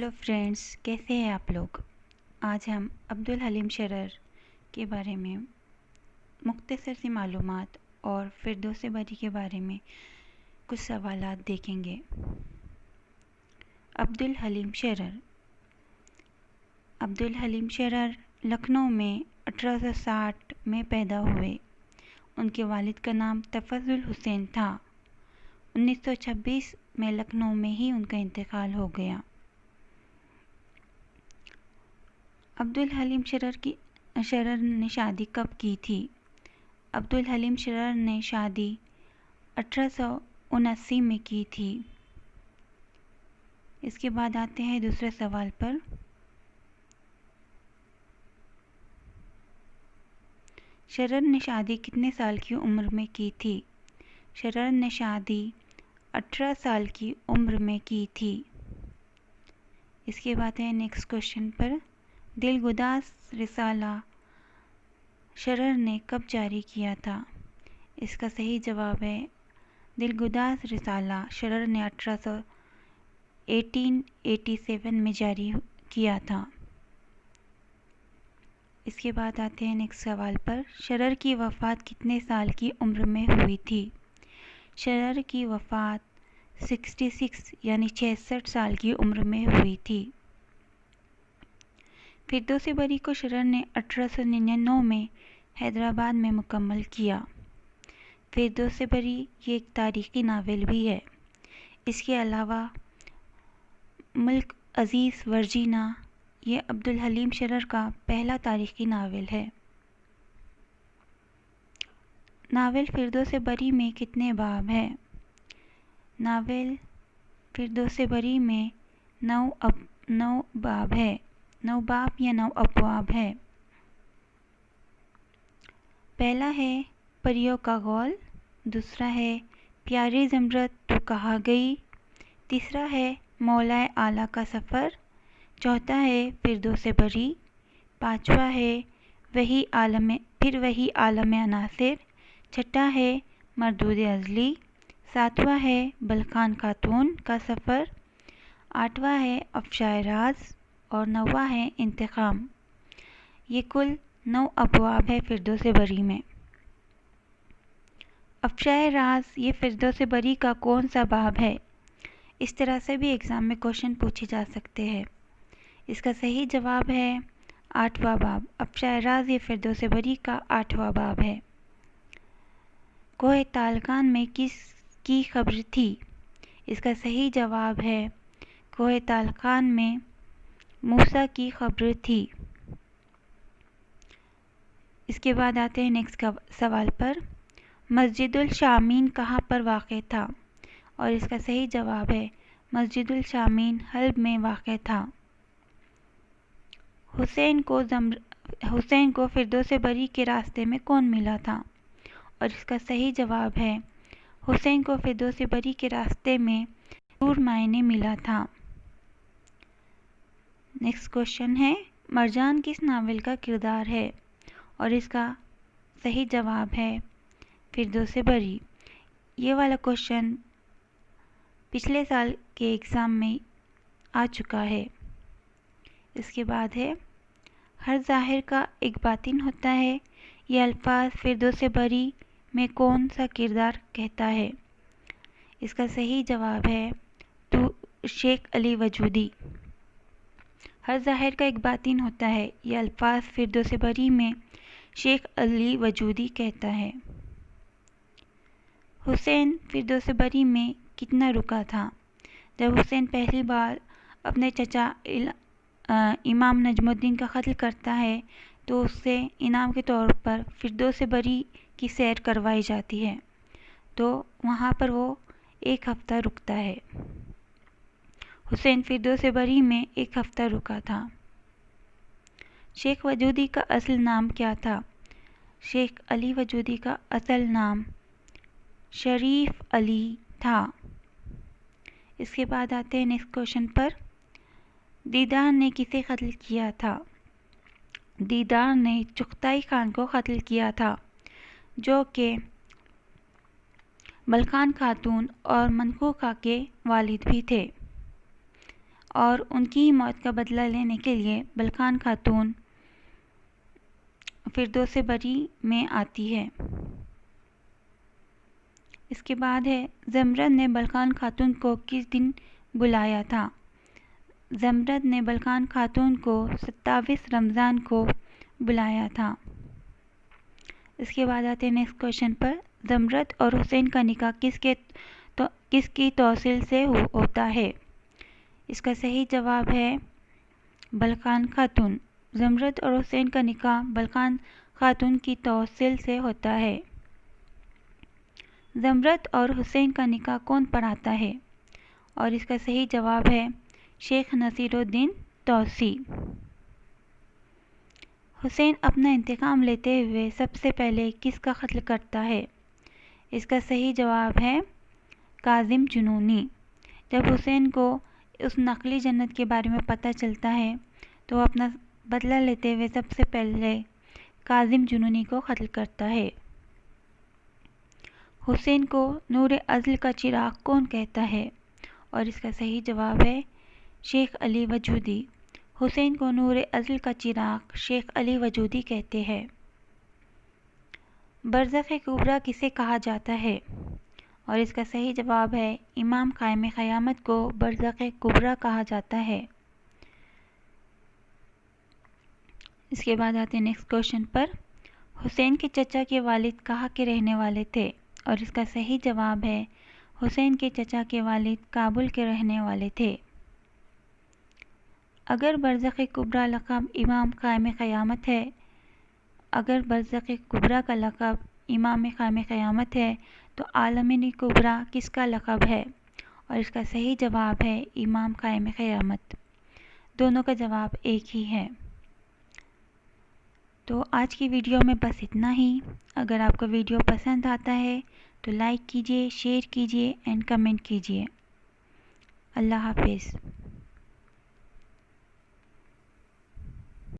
Hello friends, कैसे हैं आप लोग? आज हम अब्दुल हलीम शरर के बारे में, मुख्तसर सी मालूम और फिर फिरदौस बरी के बारे में कुछ सवाल देखेंगे। अब्दुल हलीम शरर। अब्दुल हलीम शरर लखनऊ में 1860 में पैदा हुए। उनके वालिद का नाम तफजुल हुसैन था। 1926 में लखनऊ में ही उनका इंतकाल हो गया। अब्दुल हलीम शरर की, शरर ने शादी कब की थी? अब्दुल हलीम शरर ने शादी अठारह में की थी। इसके बाद आते हैं दूसरे सवाल पर। शरर ने शादी कितने साल की उम्र में की थी? शरर ने शादी 18 साल की उम्र में की थी। इसके बाद है नेक्स्ट क्वेश्चन पर। दिलगुदास रिसाला। शरर ने कब जारी किया था? इसका सही जवाब है दिलगुदास रिसाला। शरर ने अठारह सौ एटीन एटी सेवन में जारी किया था। इसके बाद आते हैं नेक्स्ट सवाल पर। शरर की वफ़ात कितने साल की उम्र में हुई थी? शरर की वफ़ात 66 यानी छियासठ साल की उम्र में हुई थी। फिरदौसी बरी को शरण ने अठारह सौ निन्यानवे में हैदराबाद में मुकम्मल किया। फिरदौसी बरी ये एक तारीख़ी नावल भी है। इसके अलावा मुल्क अज़ीज़ वर्जीना, ये अब्दुल हलीम शरर का पहला तारीख़ी नावल है। नावल फिरदो से बरी में कितने बाब हैं? नावल फिरदौस बरी में नौ अब, नौ बाब है। नौ बाब या नौ अपवाब है। पहला है परियों का गौल, दूसरा है प्यारी जमरत तो कहा गई, तीसरा है मौलाए आला का सफ़र, चौथा है फिरदो से बरी, पांचवा है वही आलम फिर वही आलम अनासर, छठा है मरदूद अजली, सातवां है बलखान खातून का सफ़र, आठवां है अफशाय राज और नवा है इंतकाम ये कुल नौ अबवाब है फिरदो से बरी में। अफशाय राज ये फिरदो से बरी का कौन सा बाब है? इस तरह से भी एग्ज़ाम में क्वेश्चन पूछे जा सकते हैं। इसका सही जवाब है आठवां बाब। अफशाय राज ये फिरदो से बरी का आठवां बाब है। कोह तालकान में किस की खबर थी? इसका सही जवाब है कोह तालकान में मूसा की खबर थी। इसके बाद आते हैं नेक्स्ट सवाल पर। मस्जिदुल शामीन कहाँ पर वाक़ था? और इसका सही जवाब है, मस्जिदुल शामीन हल्ब में वाक़ था। हुसैन को हुसैन को फिरदौस बरी के रास्ते में कौन मिला था? और इसका सही जवाब है, हुसैन को फिरदौस बरी के रास्ते में दूर मायने मिला था। नेक्स्ट क्वेश्चन है, मरजान किस नावल का किरदार है? और इसका सही जवाब है फिर दो से बरी। ये वाला क्वेश्चन पिछले साल के एग्ज़ाम में आ चुका है। इसके बाद है, हर ज़ाहिर का एक बातिन होता है, ये अल्फाज फिर दो से बरी में कौन सा किरदार कहता है? इसका सही जवाब है तो शेख अली वजूदी। हर ज़ाहिर का एक बातिन होता है। ये अल्फाज फिरदौस बरी में शेख अली वजूदी कहता है। हुसैन फिरदौस बरी में कितना रुका था? जब हुसैन पहली बार अपने चचा आ, इमाम नजमुद्दीन का कत्ल करता है तो उससे इनाम के तौर पर फिरदौस बरी की सैर करवाई जाती है। तो वहाँ पर वो एक हफ़्ता रुकता है। हुसैन फिरदौस बरी में एक हफ़्ता रुका था। शेख वजूदी का असल नाम क्या था? शेख अली वजूदी का असल नाम शरीफ अली था। इसके बाद आते हैं नेक्स्ट क्वेश्चन पर। दीदार ने किसे कत्ल किया था? दीदार ने चुगताई खान को कत्ल किया था, जो कि बलखान खातून और मनखू खा के वालिद भी थे। और उनकी ही मौत का बदला लेने के लिए बलखान खातून से बरी में आती है। इसके बाद है जमरद ने बलखान खातून को किस दिन बुलाया था? जमरद ने बलखान खातून को सत्ताईस रमज़ान को बुलाया था। इसके बाद आते हैं नेक्स्ट क्वेश्चन पर। जमरद और हुसैन का निकाह किसके तो किसकी तौसील से हो, होता है? इसका सही जवाब है बलखान खातून। जमरत और हुसैन का निकाह बलखान खातून की तौसील से होता है। जमरत और हुसैन का निकाह कौन पढ़ाता है? और इसका सही जवाब है शेख नसीरुद्दीन तौसी। हुसैन अपना इंतकाम लेते हुए सबसे पहले किसका कत्ल करता है? इसका सही जवाब है काजिम जुनूनी। जब हुसैन को उस नकली जन्नत के बारे में पता चलता है तो अपना बदला लेते हुए सबसे पहले काजिम जुनूनी को कत्ल करता है। हुसैन को नूर अज़ल का चिराग कौन कहता है? और इसका सही जवाब है शेख अली वजूदी। हुसैन को नूर अज़ल का चिराग शेख अली वजूदी कहते हैं। बरज़ कुबरा किसे कहा जाता है? और इसका सही जवाब है, इमाम कायम क़यामत को बरज़ कुबरा कहा जाता है। इसके बाद आते हैं नेक्स्ट क्वेश्चन पर। हुसैन के चचा के वालिद कहाँ के रहने वाले थे? और इसका सही जवाब है, हुसैन के चचा के वालिद काबुल के रहने वाले थे। अगर बरज़ कुबरा लक़ब इमाम कायम क़यामत है, अगर बरज़ कुबरा का लक़ब इमाम क़ाम क़यामत है तो आलमिन कुबरा किसका लक़ब है? और इसका सही जवाब है इमाम कायम क़यामत। दोनों का जवाब एक ही है। तो आज की वीडियो में बस इतना ही। अगर आपको वीडियो पसंद आता है तो लाइक कीजिए, शेयर कीजिए, एंड कमेंट कीजिए। अल्लाह हाफिज़।